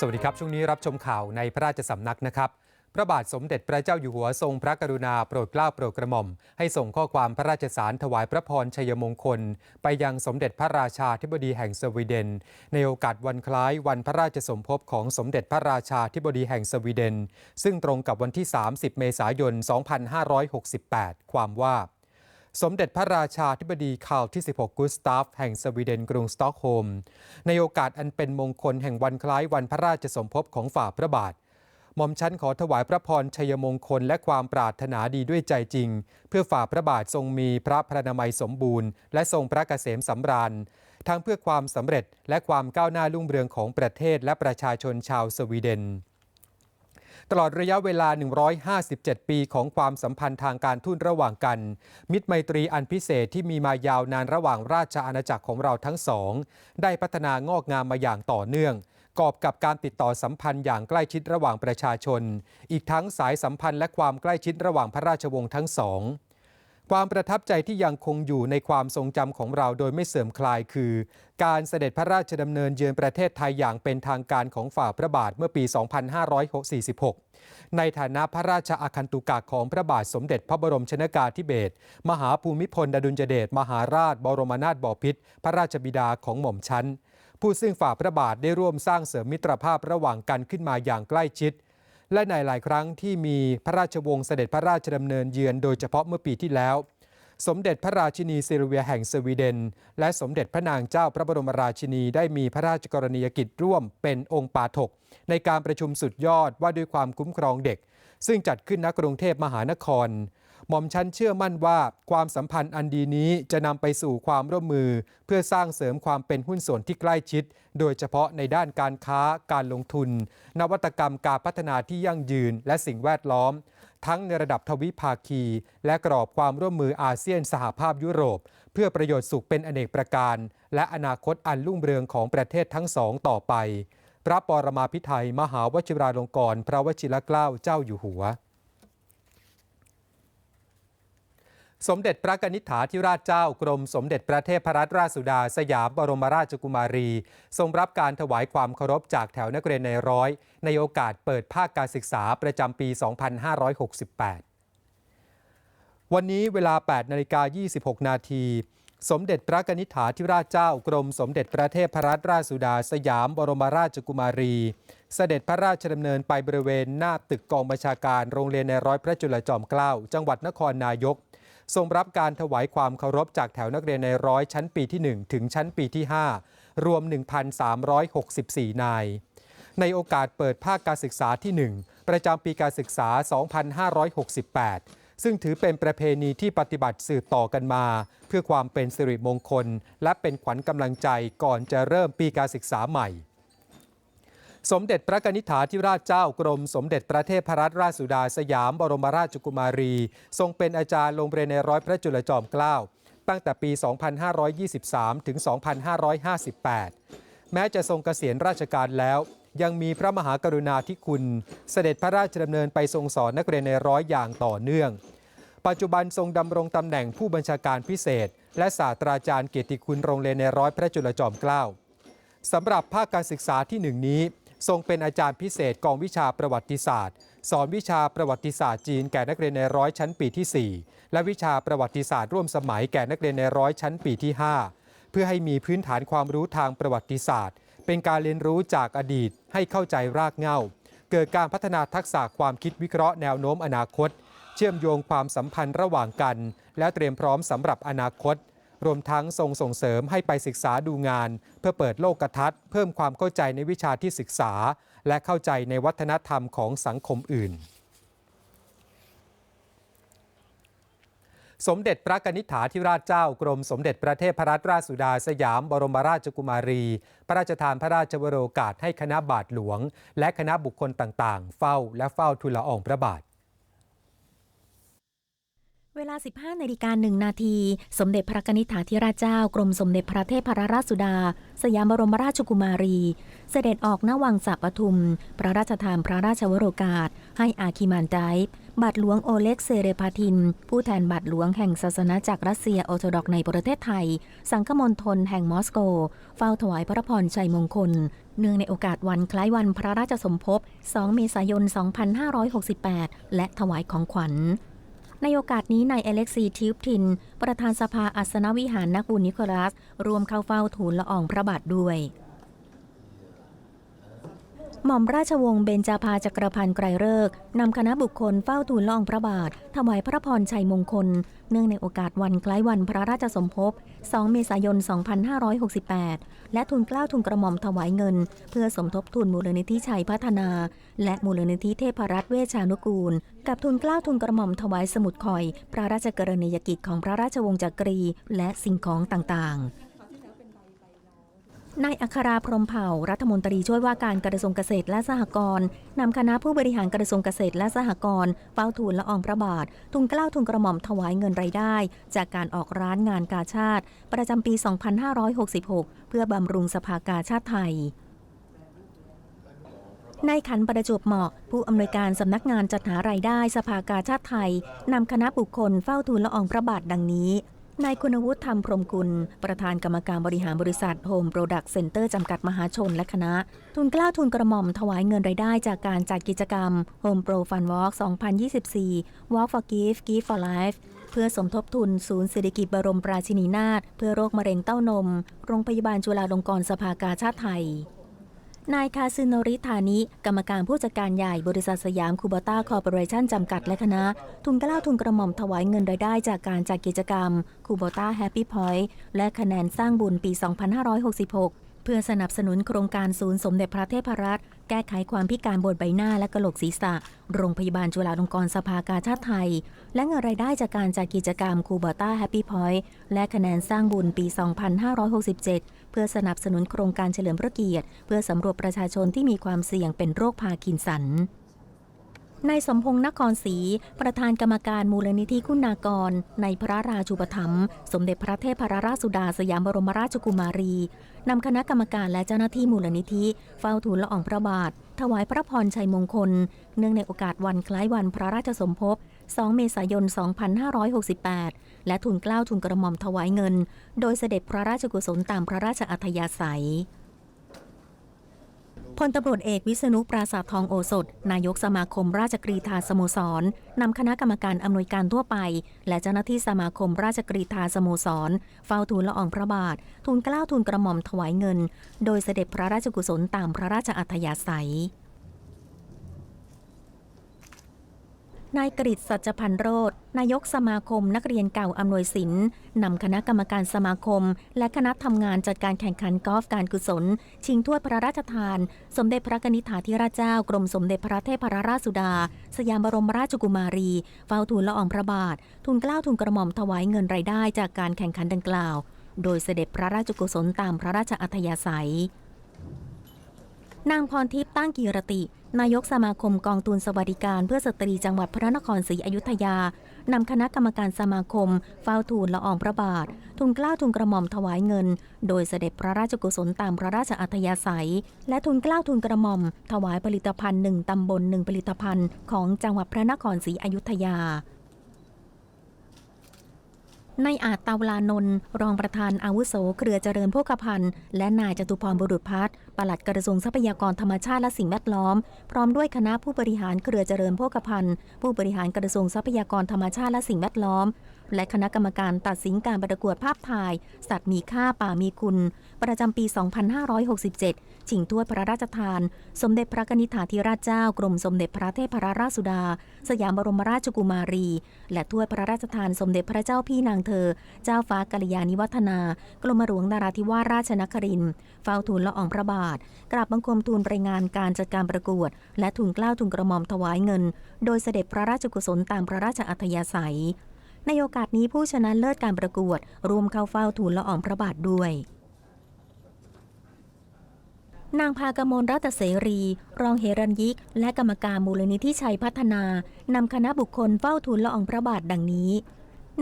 สวัสดีครับ ช่วงนี้รับชมข่าวในพระราชสำนักนะครับ พระบาทสมเด็จพระเจ้าอยู่หัวทรงพระกรุณาโปรดเกล้าโปรดกระหม่อม ให้ส่งข้อความพระราชสารถวายพระพรชัยมงคล ไปยังสมเด็จพระราชาธิบดีแห่งสวีเดน ในโอกาสวันคล้ายวันพระราชสมภพของสมเด็จพระราชาธิบดีแห่งสวีเดน ซึ่งตรงกับวันที่ 30 เมษายน 2568 ความว่า สมเด็จพระราชาธิบดีคาร์ลที่ 16 กุสตาฟ แห่งสวีเดนกรุงสตอกโฮล์มในโอกาสอันเป็นมงคลแห่งวันคล้ายวันพระราชสมภพของฝ่าพระบาทหม่อมชั้นขอถวายพระพรชัยมงคลและความปรารถนาดีด้วยใจจริง เพื่อฝ่าพระบาททรงมีพระพระนามัยสมบูรณ์ และทรงพระเกษมสำราญทั้งเพื่อความสำเร็จและความก้าวหน้ารุ่งเรืองของประเทศและประชาชนชาวสวีเดน ตลอดระยะเวลา 157 ปีของความสัมพันธ์ทางการทูตระหว่างกัน มิตรไมตรีอันพิเศษที่มีมายาวนานระหว่างราชอาณาจักรของเราทั้งสอง ได้พัฒนางอกงามมาอย่างต่อเนื่องกอบกับการติดต่อสัมพันธ์อย่างใกล้ชิดระหว่างประชาชน อีกทั้งสายสัมพันธ์และความใกล้ชิดระหว่างพระราชวงศ์ทั้งสอง ความประทับใจที่ยังคงอยู่ในความทรงจำของเราโดยไม่เสื่อมคลายคือ การเสด็จพระราชดำเนินเยือนประเทศไทยอย่างเป็นทางการของฝ่าพระบาทเมื่อปี 2546 ในฐานะพระราชอาคันตุกะของพระบาทสมเด็จพระบรมชนากาธิเบศรมหาภูมิพลอดุลยเดชมหาราช บรมนาถบพิตรพระราชบิดาของหม่อมชั้น ผู้ซึ่งฝ่าพระบาทได้ร่วมสร้างเสริมมิตรภาพระหว่างกันขึ้นมาอย่างใกล้ชิด และในหลายครั้งที่มีพระราชวงศ์เสด็จพระราชดำเนินเยือนโดยเฉพาะเมื่อปีที่แล้ว สมเด็จพระราชินีซิลเวียแห่งสวีเดน และสมเด็จพระนางเจ้าพระบรมราชินีได้มีพระราชกรณียกิจร่วมเป็นองค์ปาถก ในการประชุมสุดยอดว่าด้วยความคุ้มครองเด็ก ซึ่งจัดขึ้นณกรุงเทพมหานคร หม่อมชั้นเชื่อมั่นว่าความสัมพันธ์อันดีนี้จะนำไปสู่ความร่วมมือ เพื่อสร้างเสริมความเป็นหุ้นส่วนที่ใกล้ชิด โดยเฉพาะในด้านการค้าการลงทุน นวัตกรรมการพัฒนาที่ยั่งยืน และสิ่งแวดล้อม ทั้งในระดับทวิภาคี และกรอบความร่วมมืออาเซียนสหภาพยุโรป เพื่อประโยชน์สุขเป็นอเนกประการ และอนาคตอันรุ่งเรืองของประเทศทั้งสองต่อไป พระปรมาภิไธยมหาวชิราลงกรณ์พระวชิรเกล้าเจ้าอยู่หัว สมเด็จพระกนิษฐาธิราชเจ้ากรมสมเด็จพระเทพรัตนราชสุดา สยามบรมราชกุมารี ทรงรับการถวายความเคารพจากแถวนักเรียนในร้อย ในโอกาสเปิดภาคการศึกษาประจำปี 2568 วันนี้เวลา 8นาฬิกา26 นาทีสมเด็จพระนิษฐาธิราชเจ้ากรมสมเด็จพระเทพรัตนราชสุดา สยามบรมราชกุมารี เสด็จพระราชดำเนินไปบริเวณหน้าตึกกองบัญชาการโรงเรียนในร้อยพระจุลจอมเกล้าจังหวัดนครนายก ทรงรับการถวายความเคารพจากแถวนักเรียนในร้อยชั้นปีที่ 1 ถึงชั้นปีที่ 5 รวม 1,364 นาย ในโอกาสเปิดภาคการศึกษาที่ 1 ประจำปีการศึกษา 2568ซึ่งถือเป็นประเพณีที่ปฏิบัติสืบต่อกันมา เพื่อความเป็นสิริมงคล และเป็นขวัญกำลังใจก่อนจะเริ่มปีการศึกษาใหม่ สมเด็จพระนิษฐาธิราชเจ้ากรม สมเด็จพระเทพรัตนราชสุดาสยามบรมราชกุมารี ทรงเป็นอาจารย์โรงเรียนในร้อยพระจุลจอมเกล้าตั้งแต่ปี 2523 ถึง 2558 แม้จะทรงเกษียณราชการแล้ว ยังมีพระมหากรุณาธิคุณ เสด็จพระราชดำเนินไปทรงสอนนักเรียนในร้อยอย่างต่อเนื่อง ปัจจุบันทรงดำรงตำแหน่งผู้บัญชาการพิเศษ และศาสตราจารย์เกียรติคุณโรงเรียนในร้อยพระจุลจอมเกล้าสำหรับภาคการศึกษาที่หนึ่งนี้ ทรงเป็นอาจารย์พิเศษกองวิชาประวัติศาสตร์ สอนวิชาประวัติศาสตร์จีนแก่นักเรียนในร้อยชั้นปีที่ 4 และวิชาประวัติศาสตร์ร่วมสมัยแก่นักเรียนในร้อยชั้นปีที่ 5 เพื่อให้มีพื้นฐานความรู้ทางประวัติศาสตร์ เป็นการเรียนรู้จากอดีตให้เข้าใจรากเหง้า เกิดการพัฒนาทักษะความคิดวิเคราะห์แนวโน้มอนาคต เชื่อมโยงความสัมพันธ์ระหว่างกัน และเตรียมพร้อมสำหรับอนาคต รวมทั้งทรงส่งเสริมให้ไปศึกษาดูงาน เพื่อเปิดโลกทัศน์เพิ่มความเข้าใจในวิชาที่ศึกษา และเข้าใจในวัฒนธรรมของสังคมอื่น สมเด็จพระกนิษฐาธิราชเจ้ากรมสมเด็จพระเทพรัตนราชสุดาสยามบรมราชกุมารี พระราชทานพระราชวโรกาสให้คณะบาทหลวง และคณะบุคคลต่างๆ เฝ้าและเฝ้าทูลละอองพระบาท เวลา 15นาฬิกา1นาที สมเด็จพระกนิษฐาธิราชเจ้ากรมสมเด็จพระเทพรราชสุดา สยามบรมราชกุมารี เสด็จออกณวังสะปทุม พระราชทานพระราชวโรกาส ให้อาคิมานไดฟ์บัตรหลวงโอเล็กเซเรพาทิน ผู้แทนบัตรหลวงแห่งศาสนาจากรัสเซียออโธดอกในประเทศไทย สังฆมณฑลแห่งมอสโก เฝ้าถวายพระพรชัยมงคล เนื่องในโอกาสวันคล้ายวันพระราชสมภพ 2 เมษายน 2568 และถวายของขวัญ ในโอกาสนี้นายอเล็กซีทิวทิน ประธานสภาอัสนวิหารนักบุญนิโคลัส รวมเข้าเฝ้าทูลละอองพระบาทด้วย หม่อมราชวงศ์เบญจาภาจักรพันธ์ไกรเลิกนำคณะบุคคลเฝ้าทูลละองพระบาท ถวายพระพรชัยมงคล เนื่องในโอกาสวันคล้ายวันพระราชสมภพ 2 เมษายน 2568 และทุนเกล้าทุนกระหม่อมถวายเงิน เพื่อสมทบทุนมูลนิธิชัยพัฒนา และมูลนิธิเทพรัตน์เวชานุกูล กับทุนเกล้าทุนกระหม่อมถวายสมุดคอย พระราชกรณียกิจของพระราชวงศ์จักรี และสิ่งของต่างๆ นายอัคราพรมเผ่า รัฐมนตรีช่วยว่าการกระทรวงเกษตรและสหกรณ์นำคณะผู้บริหารกระทรวงเกษตรและสหกรณ์เฝ้าทูลละอองพระบาท ทุนเกล้าทุนกระหม่อมถวายเงินรายได้ จากการออกร้านงานกาชาติ ประจำปี 2566 เพื่อบำรุงสภากาชาติไทยนายขันประจวบเหมาะ ผู้อำนวยการสำนักงานจัดหารายได้สภากาชาติไทยนำคณะบุคคลเฝ้าทูลละอองพระบาทดังนี้ นายคุณวุฒิธรรมพรมกุล ประธานกรรมการบริหารบริษัทโฮมโปรดักต์เซ็นเตอร์จำกัดมหาชนและคณะ ทุนกล้าทุนกระหม่อมถวายเงินรายได้จากการจัดกิจกรรม Home Pro Fun Walk 2024 Walk for Gift Gift for Life เพื่อสมทบทุนศูนย์เศรษฐกิจบรมราชินีนาถเพื่อโรคมะเร็งเต้านม โรงพยาบาลจุฬาลงกรณ์สภากาชาติไทย นายคาซึโนริธานิ กรรมการผู้จัดการใหญ่บริษัทสยามคูบาต้าคอร์ปอเรชั่นจำกัดและคณะ ทุนกล้าทุนกระหม่อมถวายเงินรายได้จากการจัดกิจกรรมคูบาต้าแฮปปี้พอยต์และคะแนนสร้างบุญปี 2566 เพื่อสนับสนุนโครงการศูนย์สมเด็จพระเทพรัตน์แก้ไขความพิการบนใบหน้าและกระโหลกศีรษะ โรงพยาบาลจุฬาลงกรณ์สภากาชาติไทย และเงินรายได้จากการจัดกิจกรรมคูบาต้าแฮปปี้พอยต์และคะแนนสร้างบุญปี 2567 พื่อสนับสนุนโครงการเฉลิมพระเกียรติ เพื่อสำรวจประชาชนที่มีความเสี่ยงเป็นโรคพาร์กินสันนายสมพงษ์นครศรีประธานกรรมการมูลนิธิคุณากร ในพระราชูปถัมภ์สมเด็จพระเทพรราชสุดาสยามบรมราชกุมารีนำคณะกรรมการและเจ้าหน้าที่มูลนิธิเฝ้าทูลละอองพระบาท ถวายพระพรชัยมงคล เนื่องในโอกาสวันคล้ายวันพระราชสมภพ 2 เมษายน 2568 และทุนเกล้าทุนกระหม่อมถวายเงิน โดยเสด็จพระราชกุศลตามพระราชอัธยาศัยพลตำรวจเอกวิษณุปราสาททองโอสถ นายกสมาคมราชกรีธาสโมสรนำคณะกรรมการอำนวยการทั่วไป และเจ้าหน้าที่สมาคมราชกรีธาสโมสร เฝ้าทูลละอองพระบาท ทูลเกล้าทูลกระหม่อมถวายเงิน โดยเสด็จพระราชกุศลตามพระราชอัธยาศัย นายกฤษสัจพันธ์โรธนายกสมาคมนักเรียนเก่าอำนวยสินนำคณะกรรมการสมาคม และคณะทำงานจัดการแข่งขันกอล์ฟการกุศล ชิงถ้วยพระราชทาน สมเด็จพระกนิษฐาธิราชเจ้ากรมสมเด็จพระเทพรราชสุดา สยามบรมราชกุมารี เฝ้าทูลละอองพระบาททูลเกล้าทูลกระหม่อมถวายเงินรายได้จากการแข่งขันดังกล่าว โดยเสด็จพระราชกุศลตามพระราชอัธยาศัย นางพรทิพย์ตั้งกีรติ นายกสมาคมกองทุนสวัสดิการเพื่อสตรีจังหวัดพระนครศรีอยุธยานำคณะกรรมการสมาคมเฝ้าทูลละอองพระบาท ทุนเกล้าทุนกระหม่อมถวายเงิน โดยเสด็จพระราชกุศลตามพระราชอัธยาศัย และทุนเกล้าทุนกระหม่อม ถวายผลิตภัณฑ์หนึ่งตำบลหนึ่งผลิตภัณฑ์ของจังหวัดพระนครศรีอยุธยา นายอาจเตาลานนท์รองประธานอาวุโสเครือเจริญโภคภัณฑ์และนายจตุพรบุรุษพัฒน์ปลัดกระทรวงทรัพยากรธรรมชาติและสิ่งแวดล้อม พร้อมด้วยคณะผู้บริหารเครือเจริญโภคภัณฑ์ ผู้บริหารกระทรวงทรัพยากรธรรมชาติและสิ่งแวดล้อม และคณะกรรมการตัดสินการประกวดภาพถ่าย สัตว์มีค่าป่ามีคุณ ประจำปี 2567 ชิงถ้วยพระราชทาน สมเด็จพระนิษฐาธิราชเจ้ากรมสมเด็จพระเทพรราชสุดา สยามบรมราชกุมารี และถ้วยพระราชทานสมเด็จพระเจ้าพี่นางเธอ เจ้าฟ้ากัลยาณิวัฒนา กรมหลวงนาราธิวาสราชนครินทร์เฝ้าทูลละอองพระบาท กราบบังคมทูลรายงานการจัดการประกวด และทูลเกล้าทูลกระหม่อมถวายเงิน โดยเสด็จพระราชกุศลตามพระราชอัธยาศัย ในโอกาสนี้ผู้ชนะเลิศการประกวดรวมเข้าเฝ้าทูลละอองพระบาทด้วยนางพากมลรัตเสรี รองเฮรัญยิก และกรรมการมูลนิธิชัยพัฒนา นำคณะบุคคลเฝ้าทูลละอองพระบาทดังนี้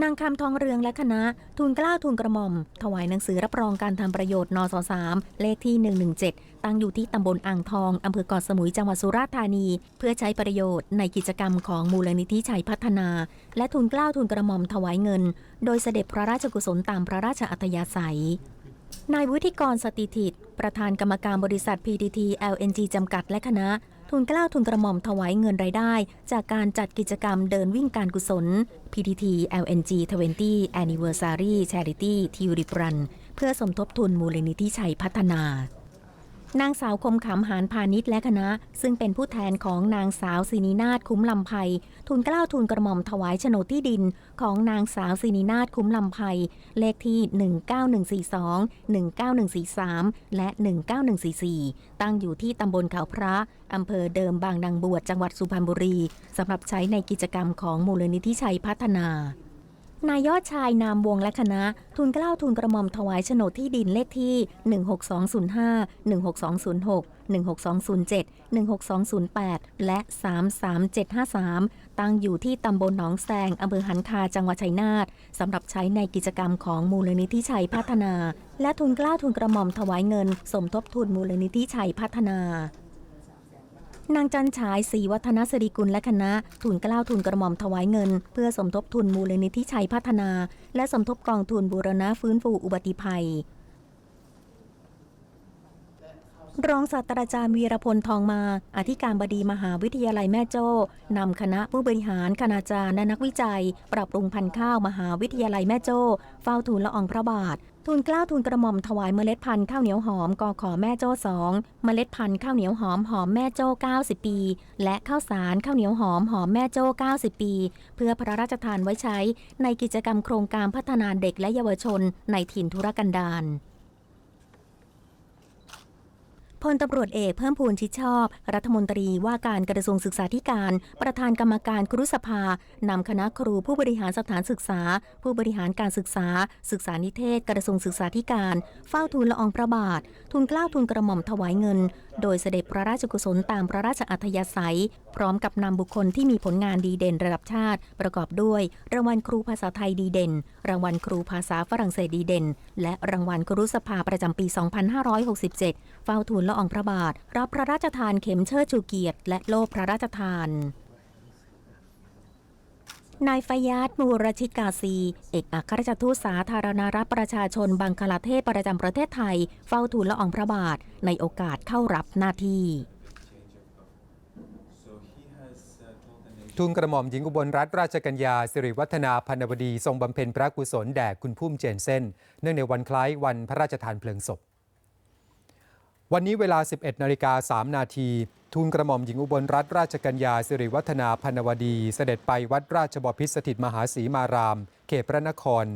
นางคำทองเรืองและคณะทูลเกล้าทูลกระหม่อม ถวายหนังสือรับรองการทำประโยชน์นส3เลขที่ 117 ตั้งอยู่ที่ตำบลอ่างทองอำเภอเกาะสมุยจังหวัดสุราษฎร์ธานี เพื่อใช้ประโยชน์ในกิจกรรมของมูลนิธิชัยพัฒนา และทูลเกล้าทูลกระหม่อมถวายเงิน โดยเสด็จพระราชกุศลตามพระราชอัธยาศัยนายวุฒิกรสติถิต ประธานกรรมการบริษัท PTT LNG จำกัดและคณะ ทุนกล้าวทุนกระหม่อมถวายเงินรายได้ จากการจัดกิจกรรมเดินวิ่งการกุศล PTT LNG 20 Anniversary Charity t u l i p Run เพื่อสมทบทุนมูลนิธิชัยพัฒนา นางสาวคมขำหานพาณิชย์และคณะ ซึ่งเป็นผู้แทนของนางสาวศินีนาถคุ้มลำไพทุนกล้าวทุนกระหม่อมถวายโฉนดที่ดิน ของนางสาวศินีนาถคุ้มลำไพเลขที่ 19142 19143 และ 19144 ตั้งอยู่ที่ตำบลเขาพระอำเภอเดิมบางนางบวชจังหวัดสุพรรณบุรีสำหรับใช้ในกิจกรรมของมูลนิธิชัยพัฒนา นายยอดชายนามวงและคณะ ทุนกล้าวทุนกระหม่อมถวายโฉนดที่ดินเลขที่ 16205 16206 16207 16208 และ 33753 ตั้งอยู่ที่ตำบลหนองแซงอำเภอหันคาจังหวัดชัยนาทสำหรับใช้ในกิจกรรมของมูลนิธิชัยพัฒนา และทุนกล้าวทุนกระหม่อมถวายเงิน สมทบทุนมูลนิธิชัยพัฒนา นางจันฉายศรีวัฒนสิริกุลและคณะทุนกล้าวทุนกระหม่อมถวายเงิน เพื่อสมทบทุนมูลนิธิชัยพัฒนา และสมทบกองทุนบูรณะฟื้นฟูอุบัติภัย รองศาสตราจารย์วีรพลทองมา อธิการบดีมหาวิทยาลัยแม่โจ้นำคณะผู้บริหารคณาจารย์และนักวิจัย ปรับปรุงพันธุ์ข้าวมหาวิทยาลัยแม่โจ้ เฝ้าทูลละอองพระบาท ทุนกล้าวทุนกระหม่อมถวายเมล็ดพันธุ์ข้าวเหนียวหอมกอขอแม่โจ้สองเมล็ดพันธุ์ข้าวเหนียวหอมหอมแม่โจ้90 ปี และข้าวสารข้าวเหนียวหอมหอมแม่โจ้90 ปี เพื่อพระราชทานไว้ใช้ในกิจกรรมโครงการพัฒนาเด็กและเยาวชนในถิ่นธุรกันดาร พลตำรวจเอกเพิ่มพูนชิดชอบ รัฐมนตรีว่าการกระทรวงศึกษาธิการ ประธานกรรมการครุสภานำคณะครูผู้บริหารสถานศึกษา ผู้บริหารการศึกษา ศึกษานิเทศ กระทรวงศึกษาธิการ เฝ้าทูลละอองพระบาท ทุนกล้าวทุนกระหม่อมถวายเงินโดยเสด็จพระราชกุศลตามพระราชอัธยาศัย พร้อมกับนำบุคคลที่มีผลงานดีเด่นระดับชาติ ประกอบด้วย รางวัลครูภาษาไทยดีเด่น รางวัลครูภาษาฝรั่งเศสดีเด่น และรางวัลครุสภาประจำปี 2567 เฝ้าทูลละอองพระบาท รับพระราชทานเข็มเชิดชูเกียรติและโล่พระราชทาน นายฟยาดมูรชิตกาซี เอกอัครราชทูตสาธารณรัฐประชาชนบังคลาเทศประจำประเทศไทย เฝ้าทูลละอองพระบาท ในโอกาสเข้ารับหน้าที่ทุนกระหม่อมหญิงอุบลรัตนราชกัญญาสิริวัฒนาพันวดี ทรงบำเพ็ญพระกุศลแด่คุณพุ่มเจนเซนเนื่องในวันคล้ายวันพระราชทานเพลิงศพ วันนี้เวลา 11นาฬิกา3นาทีทูลกระหม่อมหญิงอุบลรัตนราชกัญญาสิริวัฒนาพันวดี เสด็จไปวัดราชบพิตรสถิตมหาศรีมาราม เขตพระนคร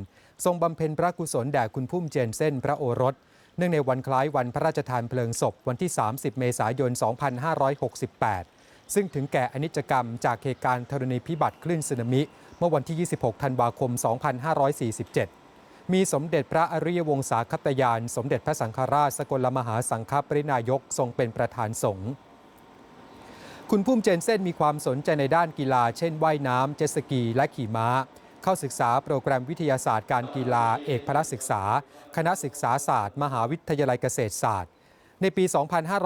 ทรงบำเพ็ญพระกุศลแด่คุณพุ่มเจนเซ่นพระโอรส เนื่องในวันคล้ายวันพระราชทานเพลิงศพวันที่ 30 เมษายน 2568 ซึ่งถึงแก่อนิจกรรมจากเหตุการณ์ธรณีพิบัติคลื่นสึนามิ เมื่อวันที่ 26 ธันวาคม 2547 มีสมเด็จพระอริยวงศาคตยาน สมเด็จพระสังฆราชสกลมหาสังฆปรินายกทรงเป็นประธานสงฆ์คุณพุ่มเจนเซ่นมีความสนใจในด้านกีฬา เช่นว่ายน้ำเจ็ตสกี และขี่ม้า เข้าศึกษาโปรแกรมวิทยาศาสตร์การกีฬา เอกพละศึกษา คณะศึกษาศาสตร์ มหาวิทยาลัยเกษตรศาสตร์ ในปี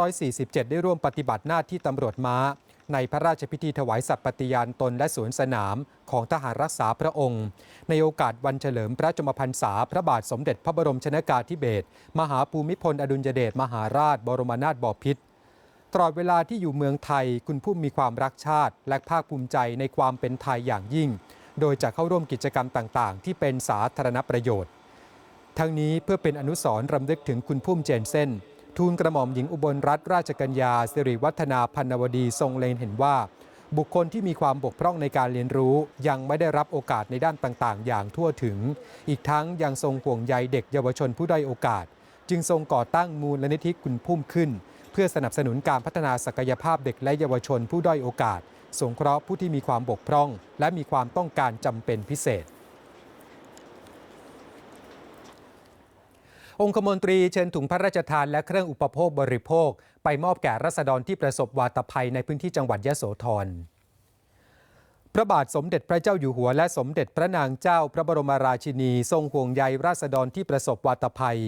2547 ได้ร่วมปฏิบัติหน้าที่ตำรวจม้า ในพระราชพิธีถวายสัตย์ปฏิญาณตนและสวนสนามของทหารรักษาพระองค์ ในโอกาสวันเฉลิมพระชมพรรษา พระบาทสมเด็จพระบรมชนากาธิเบศรมหาภูมิพลอดุลยเดชมหาราช บรมนาถบพิตรตลอดเวลาที่อยู่เมืองไทยคุณผู้มีความรักชาติ และภาคภูมิใจในความเป็นไทยอย่างยิ่ง โดยจะเข้าร่วมกิจกรรมต่างๆ ที่เป็นสาธารณประโยชน์ ทั้งนี้เพื่อเป็นอนุสรณ์รำลึกถึงคุณพุ่มเจนเซน ทูลกระหม่อมหญิงอุบลรัตนราชกัญญาสิริวัฒนาพันวดีทรงเล็งเห็นว่า บุคคลที่มีความบกพร่องในการเรียนรู้ ยังไม่ได้รับโอกาสในด้านต่างๆ อย่างทั่วถึง อีกทั้งยังทรงห่วงใยเด็กเยาวชนผู้ด้อยโอกาส จึงทรงก่อตั้งมูลนิธิคุณพุ่มขึ้น เพื่อสนับสนุนการพัฒนาศักยภาพเด็กและเยาวชนผู้ด้อยโอกาส สงเคราะห์ผู้ที่มีความบกพร่อง และมีความต้องการจำเป็นพิเศษ องคมนตรีเชิญถุงพระราชทานและเครื่องอุปโภคบริโภค ไปมอบแก่รัษฎรที่ประสบวาตภัยในพื้นที่จังหวัดยะโสธรพระบาทสมเด็จพระเจ้าอยู่หัวและสมเด็จพระนางเจ้าพระบรมราชินี ทรงห่วงใยราษฎรที่ประสบวาตภัย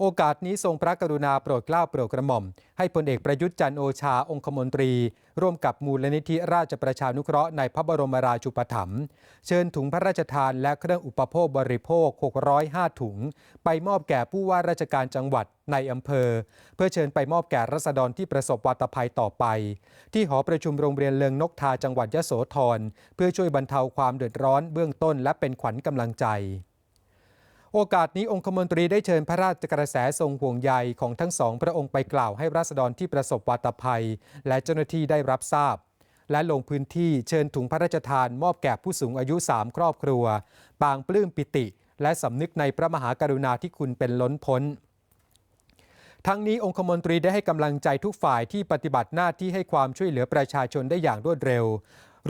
โอกาสนี้ทรงพระกรุณาโปรดเกล้าโปรดกระหม่อม ให้พลเอกประยุทธ์จันโอชาองคมนตรี ร่วมกับมูลนิธิราชประชานุเคราะห์ในพระบรมราชูปถัมภ์เชิญถุงพระราชทานและเครื่องอุปโภคบริโภค 605 ถุง ไปมอบแก่ผู้ว่าราชการจังหวัดในอำเภอ เพื่อเชิญไปมอบแก่รัษฎรที่ประสบวาตภัยต่อไป ที่หอประชุมโรงเรียนเลืองนกทาจังหวัดยโสธรเพื่อช่วยบรรเทาความเดือดร้อนเบื้องต้นและเป็นขวัญกำลังใจ โอกาสนี้องคมนตรีได้เชิญพระราชกระแสทรงห่วงใยของทั้งสองพระองค์ไปกล่าวให้ราษฎรที่ประสบวาตภัย และเจ้าหน้าที่ได้รับทราบ และลงพื้นที่เชิญถุงพระราชทานมอบแก่ผู้สูงอายุ 3 ครอบครัว ปางปลื้มปิติ และสำนึกในพระมหากรุณาธิคุณเป็นล้นพ้น ทั้งนี้องคมนตรีได้ให้กำลังใจทุกฝ่ายที่ปฏิบัติหน้าที่ให้ความช่วยเหลือประชาชนได้อย่างรวดเร็ว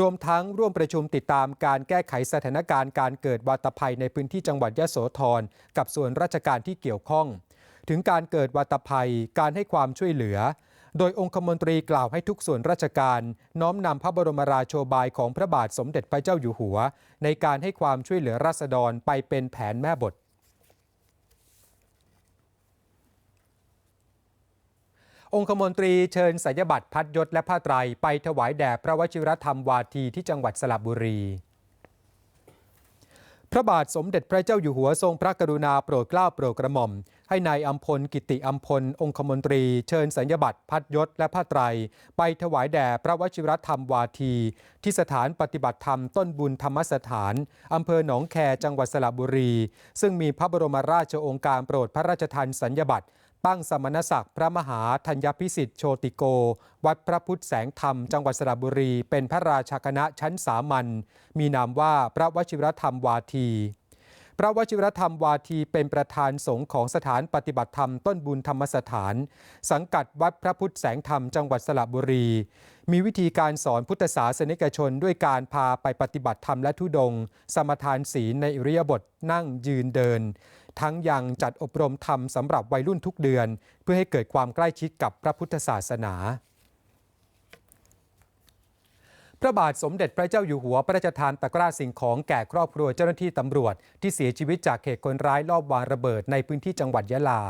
รวมทั้งร่วมประชุมติดตามการแก้ไขสถานการณ์การเกิดวาตภัยในพื้นที่จังหวัดยะโสธรกับส่วนราชการที่เกี่ยวข้อง ถึงการเกิดวาตภัยการให้ความช่วยเหลือ โดยองคมนตรีกล่าวให้ทุกส่วนราชการ น้อมนำพระบรมราโชบายของพระบาทสมเด็จพระเจ้าอยู่หัว ในการให้ความช่วยเหลือราษฎรไปเป็นแผนแม่บท องคมนตรีเชิญสัญบัตรพัดยศและผ้าไตรไปถวายแด่พระวชิรธรรมวาทีที่จังหวัดสระบุรี พระบาทสมเด็จพระเจ้าอยู่หัวทรงพระกรุณาโปรดเกล้าโปรดกระหม่อม ให้นายอัมพลกิติอัมพล องคมนตรีเชิญสัญญบัตรพัดยศและผ้าไตรไปถวายแด่พระวชิรธรรมวาที ที่สถานปฏิบัติธรรมต้นบุญธรรมสถานอำเภอหนองแคจังหวัดสระบุรี ซึ่งมีพระบรมราชโองการโปรดพระราชทานสัญญบัตร ตั้งสมณศักดิ์พระมหาธัญพิสิทธิ์โชติโก วัดพระพุทธแสงธรรม จังหวัดสระบุรี เป็นพระราชาคณะชั้นสามัญมีนามว่าพระวชิรธรรมวาที พระวชิรธรรมวาทีเป็นประธานสงฆ์ของสถานปฏิบัติธรรมต้นบุญธรรมสถาน สังกัดวัดพระพุทธแสงธรรมจังหวัดสระบุรี มีวิธีการสอนพุทธศาสนิกชนด้วยการพาไปปฏิบัติธรรมและทุดง สมทานศีลในอิริยาบถนั่งยืนเดิน ทั้งยังจัดอบรมธรรมสำหรับวัยรุ่นทุกเดือน เพื่อให้เกิดความใกล้ชิดกับพระพุทธศาสนาพระบาทสมเด็จพระเจ้าอยู่หัวพระราชทานตะกร้าสิ่งของแก่ครอบครัวเจ้าหน้าที่ตำรวจ ที่เสียชีวิตจากเหตุคนร้ายลอบวางระเบิดในพื้นที่จังหวัดยะลา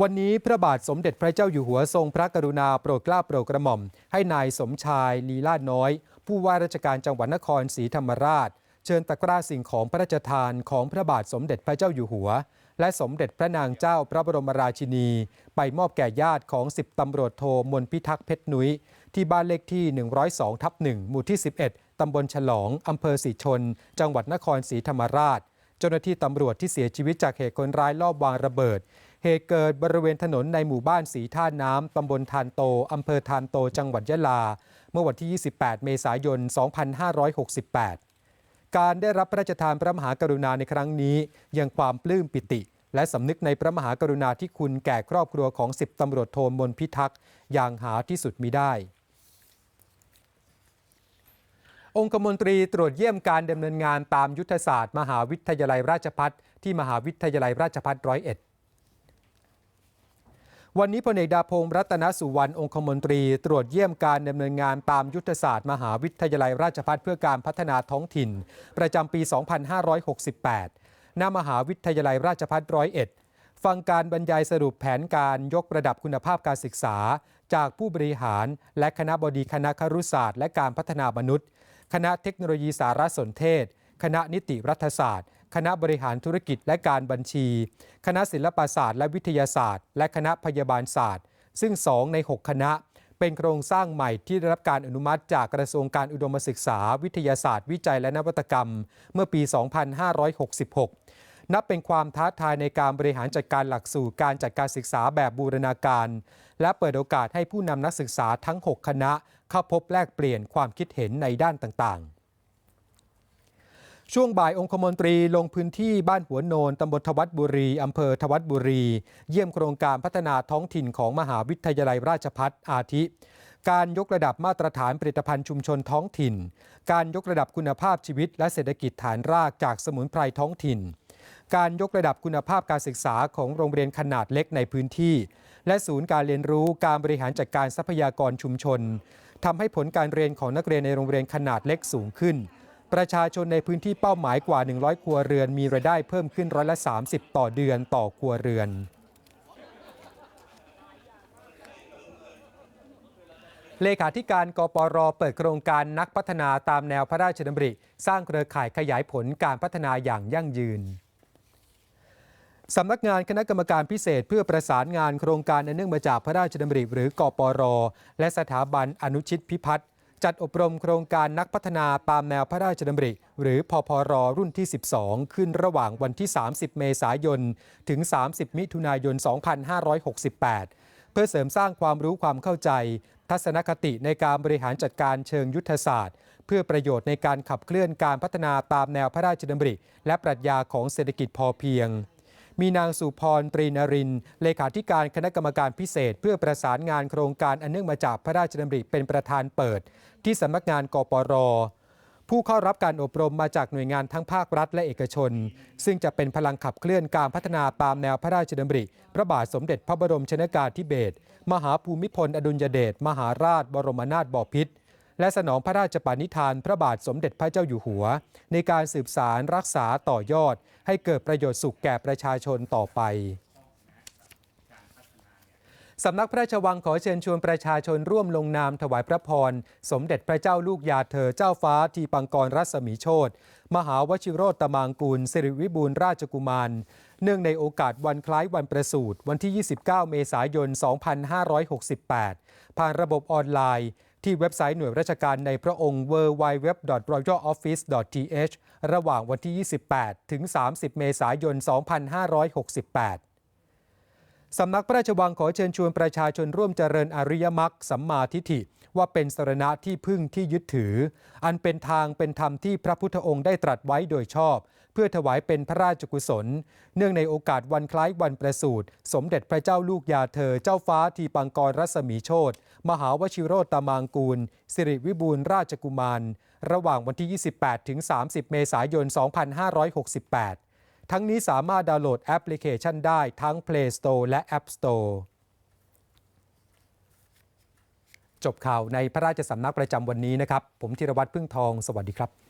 วันนี้พระบาทสมเด็จพระเจ้าอยู่หัวทรงพระกรุณาโปรดเกล้าโปรดกระหม่อม ให้นายสมชายลีลาดน้อย ผู้ว่าราชการจังหวัดนครศรีธรรมราช เชิญตะกร้าสิ่งของพระราชทานของพระบาทสมเด็จพระเจ้าอยู่หัว และสมเด็จพระนางเจ้าพระบรมราชินี ไปมอบแก่ญาติของ 10ตำรวจโทมนพิทักษ์เพชรนุ้ยที่บ้านเลขที่ 102ทับ1หมู่ที่ 11ตำบลฉลองอำเภอสีชน จังหวัดนครศรีธรรมราช เจ้าหน้าที่ตำรวจที่เสียชีวิตจากเหตุคนร้ายลอบวางระเบิด เหตุเกิดบริเวณถนนในหมู่บ้านสีท่าน้ำตำบลทานโตอำเภอทานโต จังหวัดยะลา เมื่อวันที่ 28 เมษายน 2568 การได้รับพระราชทานพระมหากรุณาในครั้งนี้ ยังความปลื้มปิติ และสำนึกในพระมหากรุณาธิคุณแก่ครอบครัวของสิบตำรวจโทมนพิทักษ์อย่างหาที่สุดมิได้ องคมนตรีตรวจเยี่ยมการดำเนินงานตามยุทธศาสตร์ มหาวิทยาลัยราชพัฒที่มหาวิทยาลัยราชพัฒร้อยเอ็ด วันนี้พลเอกดาพงศ์รัตนสุวรรณองคมนตรี ตรวจเยี่ยมการดำเนินงานตามยุทธศาสตร์มหาวิทยาลัยราชภัฏเพื่อการพัฒนาท้องถิ่น ประจำปี 2568ณมหาวิทยาลัยราชภัฏร้อยเอ็ดฟังการบรรยายสรุปแผนการยกระดับคุณภาพการศึกษา จากผู้บริหาร และคณะบดีคณะครุศาสตร์ และการพัฒนามนุษย์ คณะเทคโนโลยีสารสนเทศ คณะนิติรัฐศาสตร์ คณะบริหารธุรกิจและการบัญชี คณะศิลปศาสตร์และวิทยาศาสตร์ และคณะพยาบาลศาสตร์ ซึ่ง 2 ใน 6 คณะ เป็นโครงสร้างใหม่ที่ได้รับการอนุมัติจากกระทรวงการอุดมศึกษา วิทยาศาสตร์ วิจัยและนวัตกรรม เมื่อปี 2566 นับเป็นความท้าทายในการบริหารจัดการหลักสูตรการจัดการศึกษาแบบบูรณาการ และเปิดโอกาสให้ผู้นำนักศึกษาทั้ง 6 คณะเข้าพบแลกเปลี่ยนความคิดเห็นในด้านต่างๆ ช่วงบ่ายองคมนตรีลงพื้นที่บ้านหัวโนนตำบลทวัดบุรี อำเภอทวัดบุรี เยี่ยมโครงการพัฒนาท้องถิ่นของมหาวิทยาลัยราชพัฒอาทิ การยกระดับมาตรฐานผลิตภัณฑ์ชุมชนท้องถิ่น การยกระดับคุณภาพชีวิต และเศรษฐกิจฐานรากจากสมุนไพรท้องถิ่น การยกระดับคุณภาพการศึกษาของโรงเรียนขนาดเล็กในพื้นที่ และศูนย์การเรียนรู้การบริหารจัดการทรัพยากรชุมชนทำให้ผลการเรียนของนักเรียนในโรงเรียนขนาดเล็กสูงขึ้น ประชาชนในพื้นที่เป้าหมายกว่า 100 ครัวเรือน มีรายได้เพิ่มขึ้นร้อยละ 30 ต่อเดือนต่อครัวเรือนเลขาธิการกปรเปิดโครงการนักพัฒนาตามแนวพระราชดำริ สร้างเครือข่ายขยายผลการพัฒนาอย่างยั่งยืนสำนักงานคณะกรรมการพิเศษเพื่อประสานงานโครงการอันเนื่องมาจากพระราชดำริหรือกปร และสถาบันอนุชิตพิพัฒน์ จัดอบรมโครงการนักพัฒนาตามแนวพระราชดำริ หรือพพรรุ่นที่ 12 ขึ้นระหว่างวันที่ 30 เมษายน ถึง 30 มิถุนายน 2568 เพื่อเสริมสร้างความรู้ความเข้าใจ ทัศนคติในการบริหารจัดการเชิงยุทธศาสตร์ เพื่อประโยชน์ในการขับเคลื่อนการพัฒนาตามแนวพระราชดำริ และปรัชญาของเศรษฐกิจพอเพียง มีนางสุพรตรีนริน เลขาธิการคณะกรรมการพิเศษ เพื่อประสานงานโครงการอันเนื่องมาจากพระราชดำริเป็นประธานเปิด ที่สำนักงานกปรผู้เข้ารับการอบรมมาจากหน่วยงานทั้งภาครัฐและเอกชน ซึ่งจะเป็นพลังขับเคลื่อนการพัฒนาตามแนวพระราชดำริ พระบาทสมเด็จพระบรมชนากาธิเบศรมหาภูมิพล อดุลยเดชมหาราชบรมนาถบพิตร และสนองพระราชปณิธาน พระบาทสมเด็จพระเจ้าอยู่หัว ในการสืบสารรักษาต่อยอด ให้เกิดประโยชน์สุขแก่ประชาชนต่อไปสำนักพระราชวังขอเชิญชวนประชาชนร่วมลงนามถวายพระพร สมเด็จพระเจ้าลูกยาเธอเจ้าฟ้าทีปังกรรัศมีโชตมหาวชิโรตมางกูลสิริวิบูลราชกุมาร เนื่องในโอกาสวันคล้ายวันประสูติวันที่ 29 เมษายน 2568 ผ่านระบบออนไลน์ ที่เว็บไซต์หน่วยราชการในพระองค์ www.royaloffice.th ระหว่างวันที่ 28 ถึง 30 เมษายน 2568สำนักพระราชวังขอเชิญชวนประชาชนร่วมเจริญอริยมรรคสัมมาทิฏฐิ ว่าเป็นสรณะที่พึ่งที่ยึดถือ อันเป็นทางเป็นธรรมที่พระพุทธองค์ได้ตรัสไว้โดยชอบ เพื่อถวายเป็นพระราชกุศล เนื่องในโอกาสวันคล้ายวันประสูติสมเด็จพระเจ้าลูกยาเธอ เจ้าฟ้าทีปังกรรัศมีโชตมหาวชิโรตมางกูล สิริวิบูลราชกุมาร ระหว่างวันที่ 28 ถึง 30 เมษายน 2568 ทั้งนี้สามารถดาวน์โหลดแอปพลิเคชันได้ทั้ง Play Store และ App Store จบข่าวในพระราชสำนักประจำวันนี้นะครับ ผมธีรวัตรพึ่งทอง สวัสดีครับ